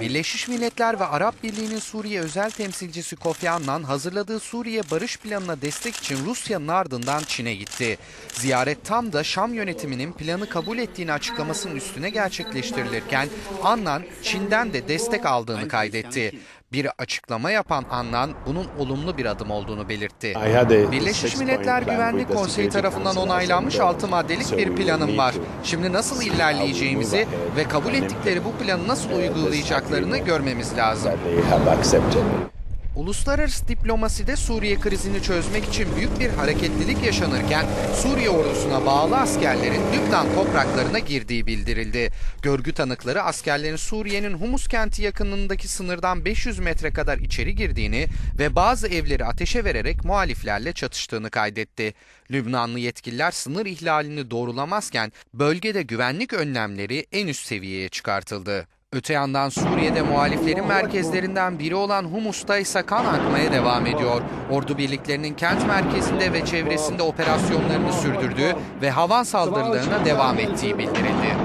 Birleşmiş Milletler ve Arap Birliği'nin Suriye özel temsilcisi Kofi Annan hazırladığı Suriye barış planına destek için Rusya'nın ardından Çin'e gitti. Ziyaret tam da Şam yönetiminin planı kabul ettiğini açıklamasının üstüne gerçekleştirilirken Annan Çin'den de destek aldığını kaydetti. Bir açıklama yapan Annan bunun olumlu bir adım olduğunu belirtti. Birleşmiş Milletler Güvenlik Konseyi tarafından onaylanmış 6 maddelik bir planım var. Şimdi nasıl ilerleyeceğimizi ve kabul ettikleri bu planı nasıl uygulayacaklarını görmemiz lazım. Uluslararası diplomaside Suriye krizini çözmek için büyük bir hareketlilik yaşanırken Suriye ordusuna bağlı askerlerin Lübnan topraklarına girdiği bildirildi. Görgü tanıkları askerlerin Suriye'nin Humus kenti yakınındaki sınırdan 500 metre kadar içeri girdiğini ve bazı evleri ateşe vererek muhaliflerle çatıştığını kaydetti. Lübnanlı yetkililer sınır ihlalini doğrulamazken bölgede güvenlik önlemleri en üst seviyeye çıkartıldı. Öte yandan Suriye'de muhaliflerin merkezlerinden biri olan Humus'ta ise kan akmaya devam ediyor. Ordu birliklerinin kent merkezinde ve çevresinde operasyonlarını sürdürdüğü ve havan saldırılarına devam ettiği bildirildi.